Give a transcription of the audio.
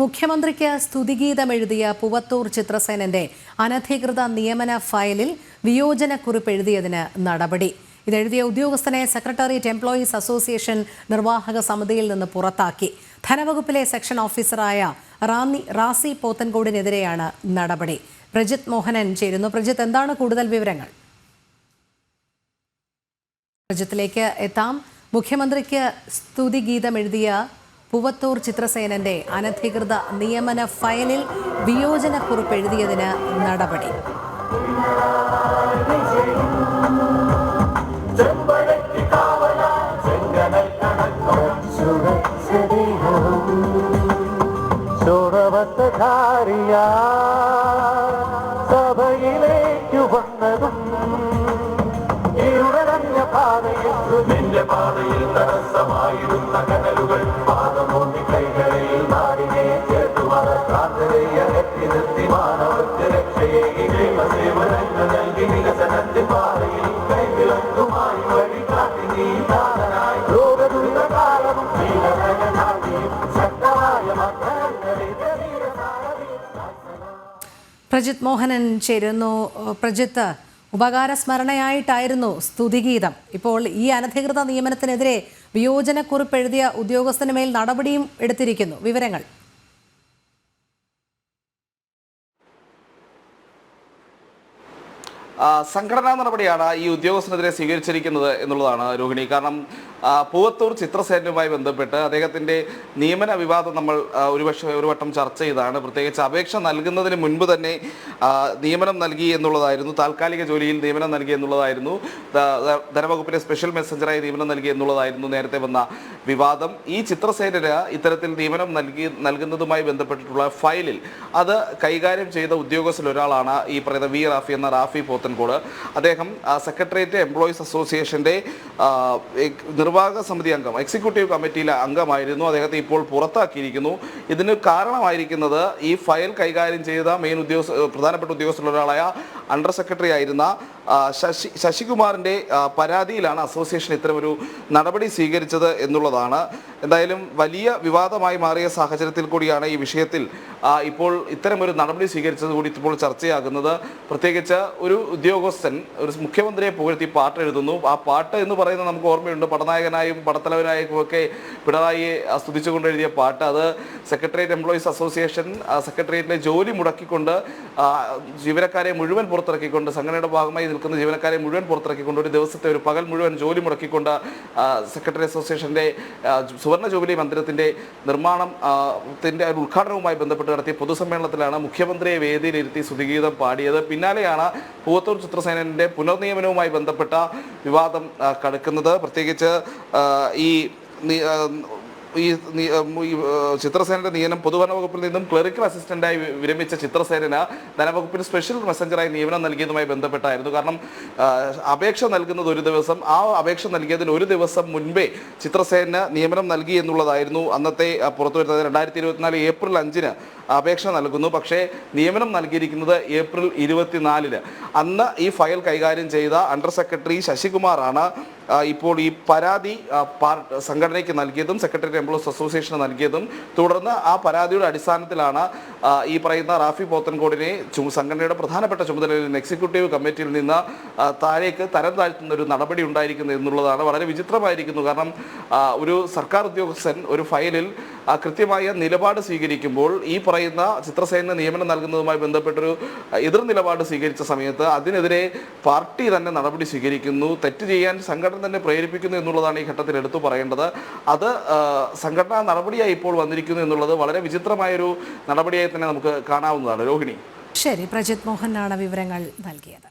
മുഖ്യമന്ത്രിക്ക് സ്തുതിഗീതം എഴുതിയ പുവത്തൂർ ചിത്രസേനന്റെ അനധികൃത നിയമന ഫയലിൽ വിയോജനക്കുറിപ്പ് എഴുതിയതിന് നടപടി. ഇതെഴുതിയ ഉദ്യോഗസ്ഥനെ സെക്രട്ടേറിയറ്റ് എംപ്ലോയീസ് അസോസിയേഷൻ നിർവാഹക സമിതിയിൽ നിന്ന് പുറത്താക്കി. ധനവകുപ്പിലെ സെക്ഷൻ ഓഫീസറായ റാന്നി റാസി പോത്തൻകോടിനെതിരെയാണ് നടപടി. പ്രജിത് മോഹനൻ ചേരുന്നു. പ്രജിത്ത് എന്താണ് കൂടുതൽ വിവരങ്ങൾ? പ്രജിത്തിലേക്ക് എത്താം. മുഖ്യമന്ത്രിക്ക് സ്തുതിഗീതം എഴുതിയ പുവത്തൂർ ചിത്രസേനന്റെ അനധികൃത നിയമന ഫയലിൽ വിയോജനക്കുറിപ്പ് എഴുതിയതിന് നടപടി സഭയിലേക്കു വന്നതും പാതയിൽ നിന്റെ പാതയിൽ തടസ്സമായിരുന്ന പ്രജിത് മോഹനൻ ചേരുന്നു. പ്രജിത്ത് ഉപകാര സ്മരണയായിട്ടായിരുന്നു സ്തുതിഗീതം. ഇപ്പോൾ ഈ അനധികൃത നിയമനത്തിനെതിരെ വിയോജനക്കുറിപ്പ് എഴുതിയ ഉദ്യോഗസ്ഥന് മേൽ നടപടിയും എടുത്തിരിക്കുന്നു. വിവരങ്ങൾ ആ, സംഘടനാ നടപടിയാണ് ഈ ഉദ്യോഗസ്ഥനെതിരെ സ്വീകരിച്ചിരിക്കുന്നത് എന്നുള്ളതാണ് രോഹിണി. കാരണം പൂവത്തൂർ ചിത്രസേനയുമായി ബന്ധപ്പെട്ട് അദ്ദേഹത്തിന്റെ നിയമന വിവാദം നമ്മൾ ഒരുപക്ഷെ ഒരു വട്ടം ചർച്ച ചെയ്താണ്. പ്രത്യേകിച്ച് അപേക്ഷ നൽകുന്നതിന് മുൻപ് തന്നെ നിയമനം നൽകി എന്നുള്ളതായിരുന്നു. താൽക്കാലിക ജോലിയിൽ നിയമനം നൽകി എന്നുള്ളതായിരുന്നു. ധനവകുപ്പിലെ സ്പെഷ്യൽ മെസ്സഞ്ചറായി നിയമനം നൽകി എന്നുള്ളതായിരുന്നു നേരത്തെ വന്ന വിവാദം. ഈ ചിത്രസേനന് ഇത്തരത്തിൽ നിയമനം നൽകി നൽകുന്നതുമായി ബന്ധപ്പെട്ടിട്ടുള്ള ഫയലിൽ അത് കൈകാര്യം ചെയ്ത ഉദ്യോഗസ്ഥരിൽ ഒരാളാണ് ഈ പറയുന്ന വി റാഫി എന്ന റാഫി പോത്തൻകോട്. അദ്ദേഹം സെക്രട്ടേറിയറ്റ് എംപ്ലോയീസ് എക്- നിർവാഹക സമിതി അംഗം എക്സിക്യൂട്ടീവ് കമ്മിറ്റിയിലെ അംഗമായിരുന്നു. അദ്ദേഹത്തെ ഇപ്പോൾ പുറത്താക്കിയിരിക്കുന്നു. ഇതിന് കാരണമായിരിക്കുന്നത് ഈ ഫയൽ കൈകാര്യം ചെയ്ത മെയിൻ ഉദ്യോഗസ്ഥ പ്രധാനപ്പെട്ട ഉദ്യോഗസ്ഥരിൽ ഒരാളായ അണ്ടർ സെക്രട്ടറി ആയിരുന്ന ശശി ശശികുമാറിന്റെ പരാതിയിലാണ് അസോസിയേഷൻ ഇത്തരമൊരു നടപടി സ്വീകരിച്ചത് എന്നുള്ളതാണ്. എന്തായാലും വലിയ വിവാദമായി മാറിയ സാഹചര്യത്തിൽ കൂടിയാണ് ഈ വിഷയത്തിൽ ഇപ്പോൾ ഇത്തരമൊരു നടപടി സ്വീകരിച്ചത് കൂടി ഇപ്പോൾ ചർച്ചയാകുന്നത്. പ്രത്യേകിച്ച് ഒരു ഉദ്യോഗസ്ഥൻ ഒരു മുഖ്യമന്ത്രിയെ പുകഴ്ത്തി പാട്ട് എഴുതുന്നു. ആ പാട്ട് എന്ന് പറയുന്നത് നമുക്ക് ഓർമ്മയുണ്ട്. പടനായകനായും പടത്തലവനായും ഒക്കെ പിണറായിയെ ആ, സ്തുതിച്ചുകൊണ്ട് എഴുതിയ പാട്ട്. അത് സെക്രട്ടേറിയറ്റ് എംപ്ലോയീസ് അസോസിയേഷൻ സെക്രട്ടേറിയറ്റിലെ ജോലി മുടക്കിക്കൊണ്ട് ജീവനക്കാരെ മുഴുവൻ പുറത്തിറക്കിക്കൊണ്ട് സംഘടനയുടെ ഭാഗമായി നിൽക്കുന്ന ജീവനക്കാരെ മുഴുവൻ പുറത്തിറക്കിക്കൊണ്ട് ഒരു ദിവസത്തെ ഒരു പകൽ മുഴുവൻ ജോലി മുടക്കിക്കൊണ്ട് സെക്രട്ടറി അസോസിയേഷന്റെ സുവർണ ജൂബിലി മന്ദിരത്തിന്റെ നിർമ്മാണം ത്തിന്റെ ഉദ്ഘാടനവുമായി ബന്ധപ്പെട്ട് നടത്തിയ പൊതുസമ്മേളനത്തിലാണ് മുഖ്യമന്ത്രിയെ വേദിയിലിരുത്തി സ്തുതിഗീതം പാടിയത്. പിന്നാലെയാണ് പൂവത്തൂർ ചിത്രസേനന്റെ പുനർനിയമനവുമായി ബന്ധപ്പെട്ട വിവാദം കടക്കുന്നത്. പ്രത്യേകിച്ച് ഈ ഈ ചിത്രസേനയുടെ നിയമനം പൊതുഭരണ വകുപ്പിൽ നിന്നും ക്ലറിക്കൽ അസിസ്റ്റന്റായി വിരമിച്ച ചിത്രസേന ധനവകുപ്പിന് സ്പെഷ്യൽ മെസ്സഞ്ചറായി നിയമനം നൽകിയതുമായി ബന്ധപ്പെട്ടായിരുന്നു. കാരണം അപേക്ഷ നൽകുന്നത് ഒരു ദിവസം ആ അപേക്ഷ നൽകിയതിന് ഒരു ദിവസം മുൻപേ ചിത്രസേന നിയമനം നൽകി എന്നുള്ളതായിരുന്നു അന്നത്തെ പുറത്തു പുറത്തുവരുന്നത് രണ്ടായിരത്തി ഇരുപത്തിനാല് ഏപ്രിൽ അഞ്ചിന് അപേക്ഷ നൽകുന്നു. പക്ഷേ നിയമനം നൽകിയിരിക്കുന്നത് ഏപ്രിൽ ഇരുപത്തിനാലിന്. അന്ന് ഈ ഫയൽ കൈകാര്യം ചെയ്ത അണ്ടർ സെക്രട്ടറി ശശികുമാറാണ്. ഇപ്പോൾ ഈ പരാതി സംഘടനയ്ക്ക് നൽകിയതും സെക്രട്ടറി എംപ്ലോയീസ് അസോസിയേഷന് നൽകിയതും തുടർന്ന് ആ പരാതിയുടെ അടിസ്ഥാനത്തിലാണ് ഈ പറയുന്ന റാഫി പോത്തൻകോടിനെ സംഘടനയുടെ പ്രധാനപ്പെട്ട ചുമതലയിൽ നിന്ന് എക്സിക്യൂട്ടീവ് കമ്മിറ്റിയിൽ നിന്ന് താഴേക്ക് തരം താഴ്ത്തുന്ന ഒരു നടപടി ഉണ്ടായിരിക്കുന്നത് എന്നുള്ളതാണ് വളരെ വിചിത്രമായിരിക്കുന്നു. കാരണം ഒരു സർക്കാർ ഉദ്യോഗസ്ഥൻ ഒരു ഫയലിൽ കൃത്യമായ നിലപാട് സ്വീകരിക്കുമ്പോൾ ഈ പറയുന്ന ചിത്രസേന നിയമനം നൽകുന്നതുമായി ബന്ധപ്പെട്ടൊരു എതിർ നിലപാട് സ്വീകരിച്ച സമയത്ത് അതിനെതിരെ പാർട്ടി തന്നെ നടപടി സ്വീകരിക്കുന്നു. തെറ്റ് ചെയ്യാൻ സംഘടന തന്നെ പ്രേരിപ്പിക്കുന്നു എന്നുള്ളതാണ് ഈ ഘട്ടത്തിൽ എടുത്തു പറയേണ്ടത്. അത് സംഘടനാ നടപടിയായി ഇപ്പോൾ വന്നിരിക്കുന്നു എന്നുള്ളത് വളരെ വിചിത്രമായൊരു നടപടിയായി തന്നെ നമുക്ക് കാണാവുന്നതാണ്. രോഹിണി. ശരി പ്രജിത് മോഹനാണ് വിവരങ്ങൾ നൽകിയത്.